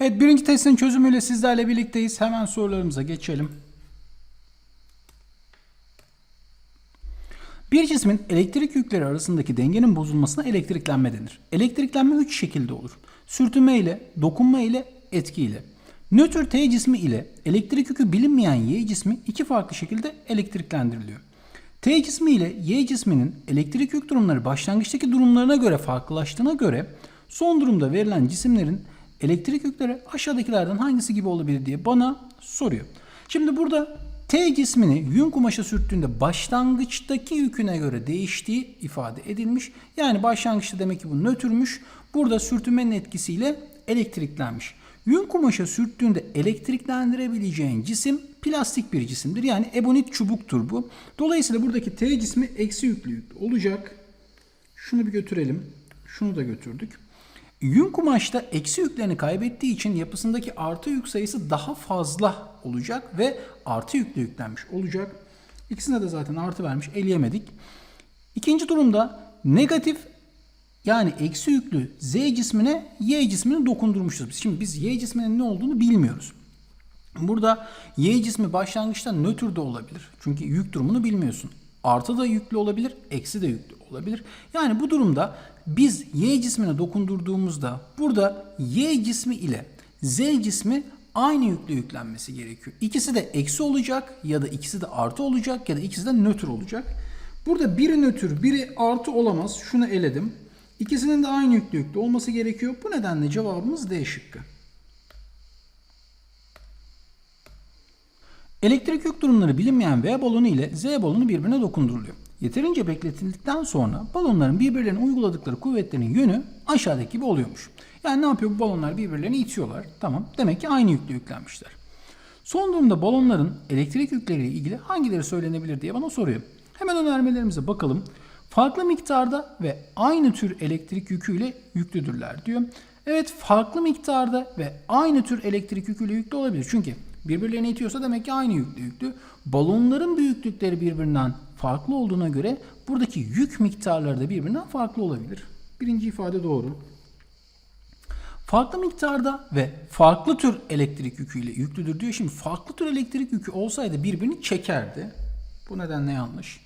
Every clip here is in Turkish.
Evet birinci testin çözümüyle sizlerle birlikteyiz. Hemen sorularımıza geçelim. Bir cismin elektrik yükleri arasındaki dengenin bozulmasına elektriklenme denir. Elektriklenme 3 şekilde olur. Sürtünme ile, dokunma ile, etki ile. Nötr T cismi ile elektrik yükü bilinmeyen Y cismi iki farklı şekilde elektriklendiriliyor. T cismi ile Y cisminin elektrik yük durumları başlangıçtaki durumlarına göre farklılaştığına göre son durumda verilen cisimlerin elektrik yükleri aşağıdakilerden hangisi gibi olabilir diye bana soruyor. Şimdi burada T cismini yün kumaşa sürttüğünde başlangıçtaki yüküne göre değiştiği ifade edilmiş. Yani başlangıçta demek ki bu nötrmüş. Burada sürtünmenin etkisiyle elektriklenmiş. Yün kumaşa sürttüğünde elektriklendirebileceğin cisim plastik bir cisimdir. Yani ebonit çubuktur bu. Dolayısıyla buradaki T cismi eksi yüklü yüklü olacak. Şunu bir götürelim. Şunu da götürdük. Yün kumaşta eksi yüklerini kaybettiği için yapısındaki artı yük sayısı daha fazla olacak ve artı yüklü yüklenmiş olacak. İkisine de zaten artı vermiş eleyemedik. İkinci durumda negatif yani eksi yüklü Z cismine Y cismini dokundurmuşuz. Şimdi biz Y cisminin ne olduğunu bilmiyoruz. Burada Y cismi başlangıçta nötr de olabilir. Çünkü yük durumunu bilmiyorsun. Artı da yüklü olabilir, eksi de yüklü olabilir. Yani bu durumda biz Y cismine dokundurduğumuzda burada Y cismi ile Z cismi aynı yüklü yüklenmesi gerekiyor. İkisi de eksi olacak ya da ikisi de artı olacak ya da ikisi de nötr olacak. Burada biri nötr, biri artı olamaz. Şunu eledim. İkisinin de aynı yüklü yüklü olması gerekiyor. Bu nedenle cevabımız D şıkkı. Elektrik yük durumları bilinmeyen V balonu ile Z balonu birbirine dokunduruluyor. Yeterince bekletildikten sonra balonların birbirlerine uyguladıkları kuvvetlerin yönü aşağıdaki gibi oluyormuş. Yani ne yapıyor bu balonlar birbirlerini itiyorlar. Tamam demek ki aynı yüklü yüklenmişler. Son durumda balonların elektrik yükleriyle ilgili hangileri söylenebilir diye bana soruyor. Hemen önermelerimize bakalım. Farklı miktarda ve aynı tür elektrik yüküyle yüklüdürler diyor. Evet farklı miktarda ve aynı tür elektrik yüküyle yüklü olabilir. Çünkü birbirlerini itiyorsa demek ki aynı yüklü yüklü. Balonların büyüklükleri birbirinden farklı olduğuna göre buradaki yük miktarları da birbirinden farklı olabilir. Birinci ifade doğru. Farklı miktarda ve farklı tür elektrik yüküyle yüklüdür diyor. Şimdi farklı tür elektrik yükü olsaydı birbirini çekerdi. Bu nedenle yanlış.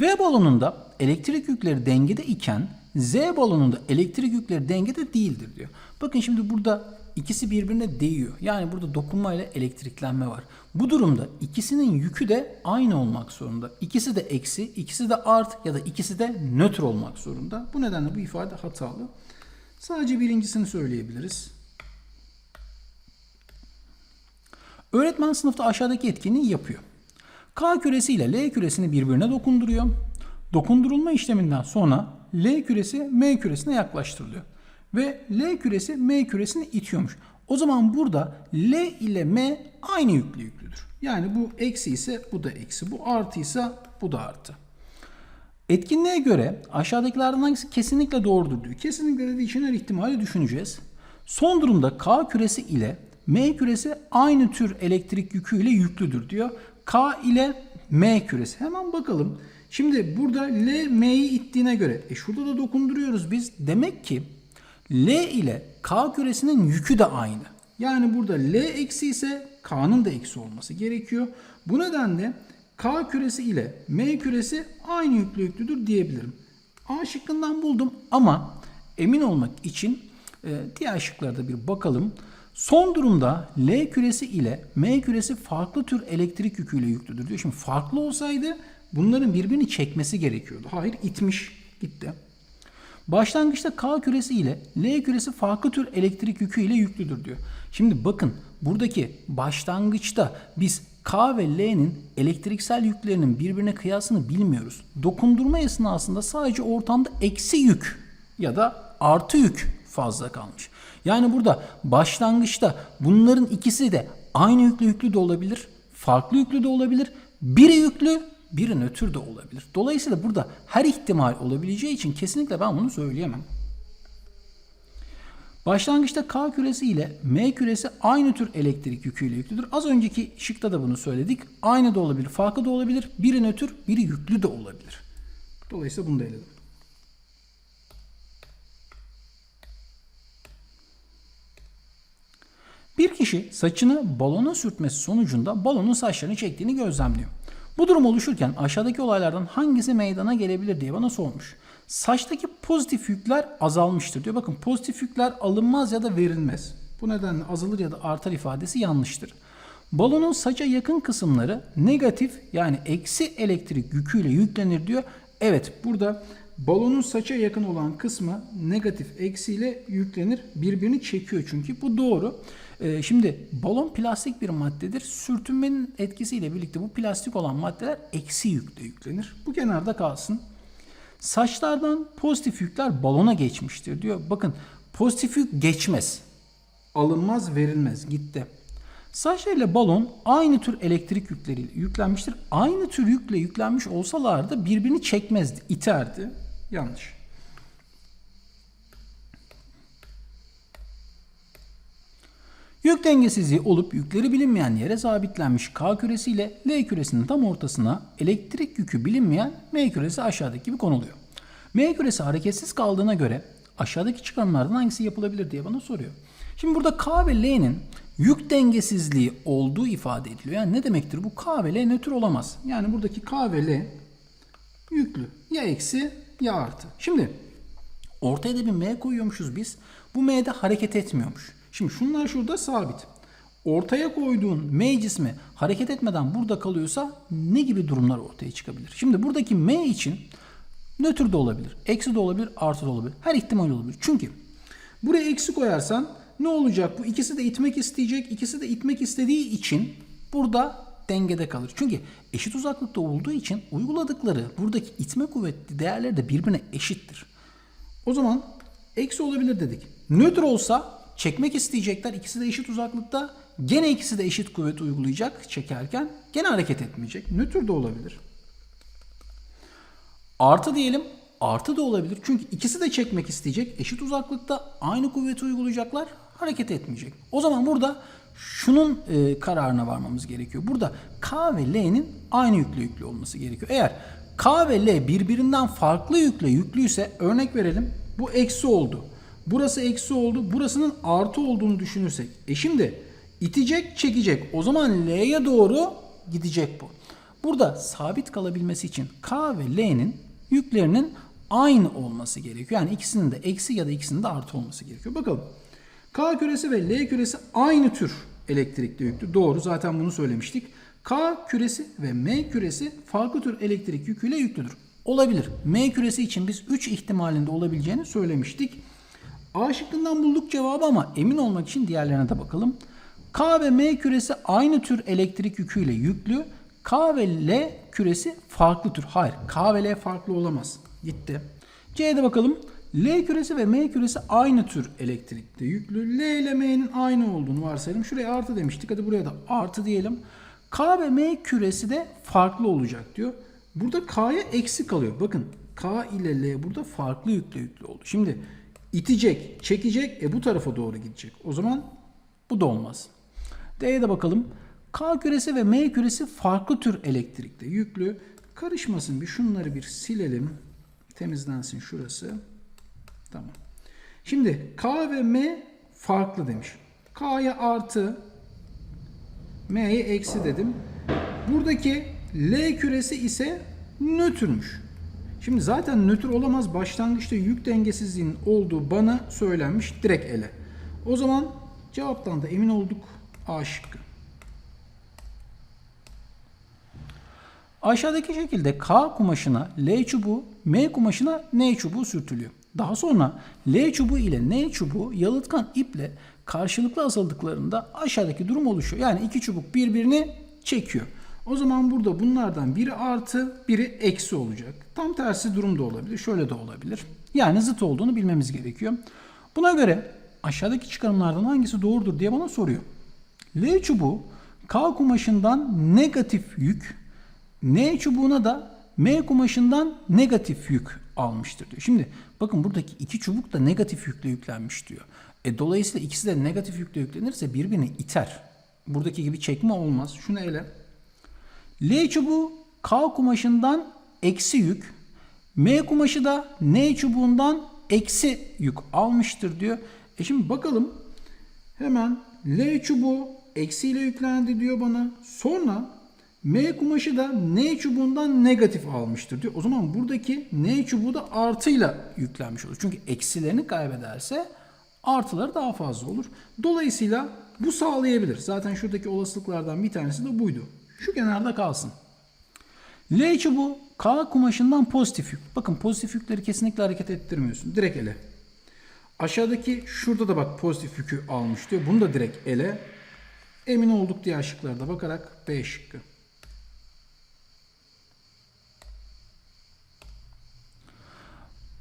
V balonunda elektrik yükleri dengede iken Z balonunda elektrik yükleri dengede değildir diyor. Bakın şimdi burada ikisi birbirine değiyor. Yani burada dokunma ile elektriklenme var. Bu durumda ikisinin yükü de aynı olmak zorunda. İkisi de eksi, ikisi de art ya da ikisi de nötr olmak zorunda. Bu nedenle bu ifade hatalı. Sadece birincisini söyleyebiliriz. Öğretmen sınıfta aşağıdaki etkinliği yapıyor. K küresi ile L küresini birbirine dokunduruyor. Dokundurulma işleminden sonra L küresi M küresine yaklaştırılıyor. Ve L küresi M küresini itiyormuş. O zaman burada L ile M aynı yüklü yüklüdür. Yani bu eksi ise bu da eksi. Bu artı ise bu da artı. Etkinliğe göre aşağıdakilerden hangisi kesinlikle doğrudur diyor. Kesinlikle dediği için her ihtimali düşüneceğiz. Son durumda K küresi ile M küresi aynı tür elektrik yüküyle yüklüdür diyor. K ile M küresi. Hemen bakalım. Şimdi burada L M'yi ittiğine göre e şurada da dokunduruyoruz biz. Demek ki L ile K küresinin yükü de aynı. Yani burada L eksi ise K'nın da eksi olması gerekiyor. Bu nedenle K küresi ile M küresi aynı yüklü yüklüdür diyebilirim. A şıkkından buldum ama emin olmak için e, diğer şıklarda bir bakalım. Son durumda L küresi ile M küresi farklı tür elektrik yüküyle yüklüdür diyor. Şimdi farklı olsaydı bunların birbirini çekmesi gerekiyordu. Hayır itmiş gitti. Başlangıçta K küresi ile L küresi farklı tür elektrik yükü ile yüklüdür diyor. Şimdi bakın buradaki başlangıçta biz K ve L'nin elektriksel yüklerinin birbirine kıyasını bilmiyoruz. Dokundurma esnasında sadece ortamda eksi yük ya da artı yük fazla kalmış. Yani burada başlangıçta bunların ikisi de aynı yüklü yüklü de olabilir, farklı yüklü de olabilir. Biri yüklü, biri nötr de olabilir. Dolayısıyla burada her ihtimal olabileceği için kesinlikle ben bunu söyleyemem. Başlangıçta K küresi ile M küresi aynı tür elektrik yüküyle yüklüdür. Az önceki şıkta da bunu söyledik. Aynı da olabilir, farklı da olabilir. Biri nötr, biri yüklü de olabilir. Dolayısıyla bunu da eledim. Bir kişi saçını balona sürtmesi sonucunda balonun saçlarını çektiğini gözlemliyor. Bu durum oluşurken aşağıdaki olaylardan hangisi meydana gelebilir diye bana sormuş. Saçtaki pozitif yükler azalmıştır diyor. Bakın pozitif yükler alınmaz ya da verilmez. Bu nedenle azalır ya da artar ifadesi yanlıştır. Balonun saça yakın kısımları negatif yani eksi elektrik yüküyle yüklenir diyor. Evet burada balonun saça yakın olan kısmı negatif eksiyle yüklenir. Birbirini çekiyor çünkü. Bu doğru. Ee, şimdi balon plastik bir maddedir. Sürtünmenin etkisiyle birlikte bu plastik olan maddeler eksi yükle yüklenir. Bu kenarda kalsın. Saçlardan pozitif yükler balona geçmiştir diyor. Bakın pozitif yük geçmez. Alınmaz verilmez gitti. Saçlar ile balon aynı tür elektrik yükleriyle yüklenmiştir. Aynı tür yükle yüklenmiş olsalardı birbirini çekmezdi, iterdi. Yanlış. Yük dengesizliği olup yükleri bilinmeyen yere sabitlenmiş K küresi ile L küresinin tam ortasına elektrik yükü bilinmeyen M küresi aşağıdaki gibi konuluyor. M küresi hareketsiz kaldığına göre aşağıdaki çıkarımlardan hangisi yapılabilir diye bana soruyor. Şimdi burada K ve L'nin yük dengesizliği olduğu ifade ediliyor. Yani ne demektir bu? K ve L nötr olamaz. Yani buradaki K ve L yüklü. Ya eksi ya artı. Şimdi ortaya da bir M koyuyormuşuz biz. Bu M de hareket etmiyormuş. Şimdi şunlar şurada sabit. Ortaya koyduğun M cismi hareket etmeden burada kalıyorsa ne gibi durumlar ortaya çıkabilir? Şimdi buradaki M için nötr de olabilir, eksi de olabilir, artı da olabilir. Her ihtimal olabilir. Çünkü buraya eksi koyarsan ne olacak? Bu ikisi de itmek isteyecek, ikisi de itmek istediği için burada dengede kalır. Çünkü eşit uzaklıkta olduğu için uyguladıkları buradaki itme kuvvetli değerleri de birbirine eşittir. O zaman eksi olabilir dedik. Nötr olsa çekmek isteyecekler. İkisi de eşit uzaklıkta. Gene ikisi de eşit kuvvet uygulayacak çekerken. Gene hareket etmeyecek. Nötr de olabilir. Artı diyelim. Artı da olabilir. Çünkü ikisi de çekmek isteyecek. Eşit uzaklıkta aynı kuvveti uygulayacaklar. Hareket etmeyecek. O zaman burada şunun e, kararına varmamız gerekiyor. Burada K ve L'nin aynı yüklü yüklü olması gerekiyor. Eğer K ve L birbirinden farklı yükle yüklüyse örnek verelim. Bu eksi oldu. Burası eksi oldu. Burasının artı olduğunu düşünürsek. E şimdi itecek, çekecek. O zaman L'ye doğru gidecek bu. Burada sabit kalabilmesi için K ve L'nin yüklerinin aynı olması gerekiyor. Yani ikisinin de eksi ya da ikisinin de artı olması gerekiyor. Bakalım. K küresi ve L küresi aynı tür elektrikli yüklü. Doğru zaten bunu söylemiştik. K küresi ve M küresi farklı tür elektrik yüküyle yüklüdür. Olabilir. M küresi için biz 3 ihtimalinde olabileceğini söylemiştik. A şıkkından bulduk cevabı ama emin olmak için diğerlerine de bakalım. K ve M küresi aynı tür elektrik yüküyle yüklü. K ve L küresi farklı tür. Hayır. K ve L farklı olamaz. Gitti. C'ye de bakalım. L küresi ve M küresi aynı tür elektrikte yüklü. L ile M'nin aynı olduğunu varsayalım. Şuraya artı demiştik. Hadi buraya da artı diyelim. K ve M küresi de farklı olacak diyor. Burada K'ya eksi kalıyor. Bakın K ile L burada farklı yüklü yüklü oldu. Şimdi itecek, çekecek, e bu tarafa doğru gidecek. O zaman bu da olmaz. D'ye de bakalım. K küresi ve M küresi farklı tür elektrikte yüklü. Karışmasın bir şunları bir silelim. Temizlensin şurası. Tamam. Şimdi K ve M farklı demiş. K'ya artı, M'ye eksi dedim. Buradaki L küresi ise nötrmüş. Şimdi zaten nötr olamaz. Başlangıçta yük dengesizliğinin olduğu bana söylenmiş direkt ele. O zaman cevaptan da emin olduk. A şıkkı. Aşağıdaki şekilde K kumaşına L çubuğu, M kumaşına N çubuğu sürtülüyor. Daha sonra L çubuğu ile N çubuğu yalıtkan iple karşılıklı asıldıklarında aşağıdaki durum oluşuyor. Yani iki çubuk birbirini çekiyor. O zaman burada bunlardan biri artı, biri eksi olacak. Tam tersi durum da olabilir. Şöyle de olabilir. Yani zıt olduğunu bilmemiz gerekiyor. Buna göre aşağıdaki çıkarımlardan hangisi doğrudur diye bana soruyor. L çubuğu K kumaşından negatif yük, N çubuğuna da M kumaşından negatif yük almıştır diyor. Şimdi bakın buradaki iki çubuk da negatif yükle yüklenmiş diyor. E, dolayısıyla ikisi de negatif yükle yüklenirse birbirini iter. Buradaki gibi çekme olmaz. Şunu ele. L çubuğu K kumaşından eksi yük, M kumaşı da N çubuğundan eksi yük almıştır diyor. E şimdi bakalım Hemen L çubuğu eksiyle yüklendi diyor bana. Sonra M kumaşı da N çubuğundan negatif almıştır diyor. O zaman buradaki N çubuğu da artıyla yüklenmiş olur. Çünkü eksilerini kaybederse artıları daha fazla olur. Dolayısıyla bu sağlayabilir. Zaten şuradaki olasılıklardan bir tanesi de buydu. Şu kenarda kalsın. L çubuğu K kumaşından pozitif yük. Bakın pozitif yükleri kesinlikle hareket ettirmiyorsun. Direkt ele. Aşağıdaki şurada da bak pozitif yükü almış diyor. Bunu da direkt ele. Emin olduk diye şıklarda bakarak B şıkkı.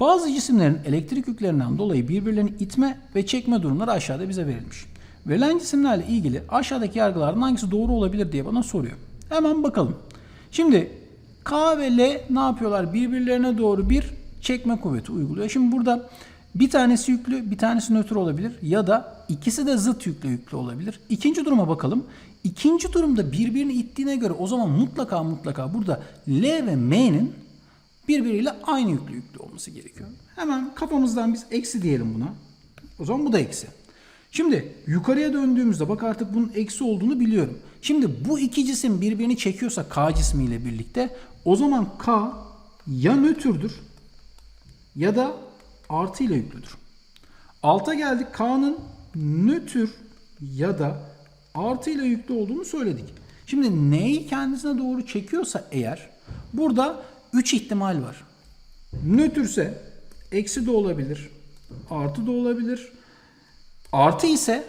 Bazı cisimlerin elektrik yüklerinden dolayı birbirlerini itme ve çekme durumları aşağıda bize verilmiş. Verilen cisimlerle ilgili aşağıdaki yargılardan hangisi doğru olabilir diye bana soruyor. Hemen bakalım. Şimdi K ve L ne yapıyorlar? Birbirlerine doğru bir çekme kuvveti uyguluyor. Şimdi burada bir tanesi yüklü, bir tanesi nötr olabilir ya da ikisi de zıt yüklü yüklü olabilir. İkinci duruma bakalım. İkinci durumda birbirini ittiğine göre o zaman mutlaka mutlaka burada L ve M'nin birbiriyle aynı yüklü yüklü olması gerekiyor. Hemen kafamızdan biz eksi diyelim buna. O zaman bu da eksi. Şimdi yukarıya döndüğümüzde bak artık bunun eksi olduğunu biliyorum. Şimdi bu iki cisim birbirini çekiyorsa K cismiyle birlikte o zaman K ya nötrdür ya da artı ile yüklüdür. Alta geldik K'nın nötr ya da artı ile yüklü olduğunu söyledik. Şimdi N'yi kendisine doğru çekiyorsa eğer burada 3 ihtimal var. Nötrse eksi de olabilir, artı da olabilir. Artı ise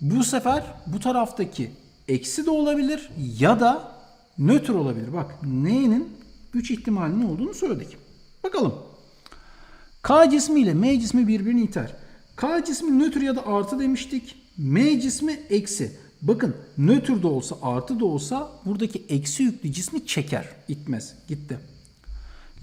bu sefer bu taraftaki eksi de olabilir ya da nötr olabilir. Bak N'nin 3 ihtimalinin olduğunu söyledik. Bakalım. K cismi ile M cismi birbirini iter. K cismi nötr ya da artı demiştik. M cismi eksi. Bakın nötr de olsa artı da olsa buradaki eksi yüklü cismi çeker. itmez. Gitti.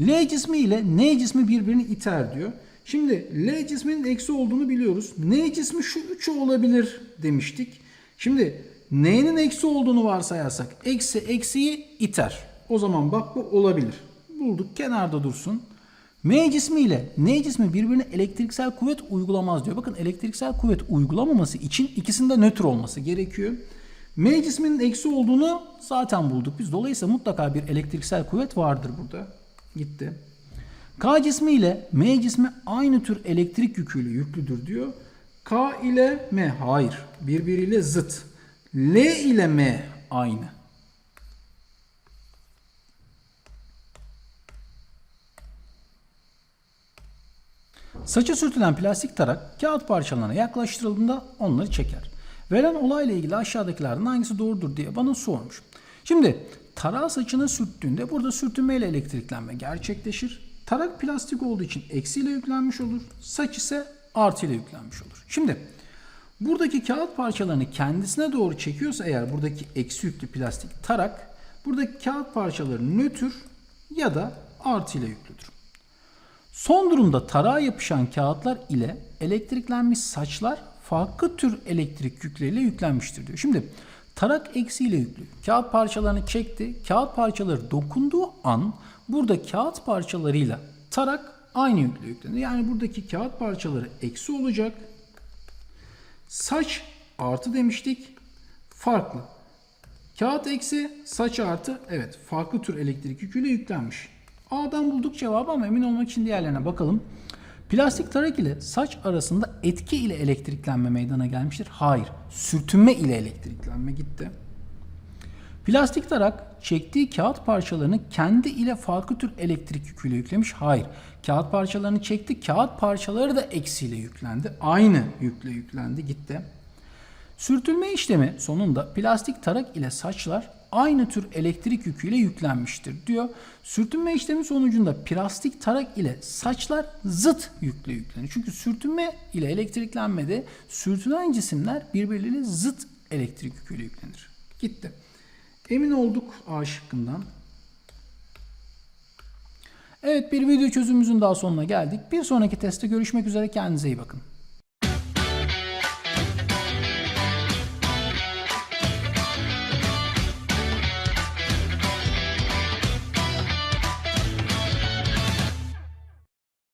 L cismi ile N cismi birbirini iter diyor. Şimdi L cisminin eksi olduğunu biliyoruz. N cismi şu 3'ü olabilir demiştik. Şimdi N'nin eksi olduğunu varsayarsak eksi eksiyi iter. O zaman bak bu olabilir. Bulduk kenarda dursun. M cismi ile N cismi birbirine elektriksel kuvvet uygulamaz diyor. Bakın elektriksel kuvvet uygulamaması için ikisinde nötr olması gerekiyor. M cisminin eksi olduğunu zaten bulduk biz. Dolayısıyla mutlaka bir elektriksel kuvvet vardır burada. Gitti. K cismi ile M cismi aynı tür elektrik yüküyle yüklüdür diyor. K ile M hayır. Birbiriyle zıt. L ile M aynı. Saça sürtülen plastik tarak kağıt parçalarına yaklaştırıldığında onları çeker. Verilen olayla ilgili aşağıdakilerden hangisi doğrudur diye bana sormuş. Şimdi tarağı saçına sürttüğünde burada sürtünmeyle elektriklenme gerçekleşir. Tarak plastik olduğu için eksiyle yüklenmiş olur. Saç ise artıyla yüklenmiş olur. Şimdi buradaki kağıt parçalarını kendisine doğru çekiyorsa eğer buradaki eksi yüklü plastik tarak buradaki kağıt parçaları nötr ya da artıyla yüklüdür. Son durumda tarağa yapışan kağıtlar ile elektriklenmiş saçlar farklı tür elektrik yükleriyle yüklenmiştir diyor. Şimdi tarak eksiyle yüklü. Kağıt parçalarını çekti. Kağıt parçaları dokunduğu an burada kağıt parçalarıyla tarak aynı yüklü yüklenir. Yani buradaki kağıt parçaları eksi olacak. Saç artı demiştik. Farklı. Kağıt eksi, saç artı. Evet farklı tür elektrik yüküyle yüklenmiş. A'dan bulduk cevabı ama emin olmak için diğerlerine bakalım. Plastik tarak ile saç arasında etki ile elektriklenme meydana gelmiştir. Hayır. Sürtünme ile elektriklenme gitti. Plastik tarak çektiği kağıt parçalarını kendi ile farklı tür elektrik yüküyle yüklemiş. Hayır. Kağıt parçalarını çekti. Kağıt parçaları da eksiyle yüklendi. Aynı yükle yüklendi gitti. Sürtünme işlemi sonunda plastik tarak ile saçlar aynı tür elektrik yüküyle yüklenmiştir diyor. Sürtünme işlemi sonucunda plastik tarak ile saçlar zıt yükle yüklenir. Çünkü sürtünme ile elektriklenmede sürtünen cisimler birbirleriyle zıt elektrik yüküyle yüklenir. Gitti. Emin olduk A şıkkından. Evet bir video çözümümüzün daha sonuna geldik. Bir sonraki testte görüşmek üzere. Kendinize iyi bakın.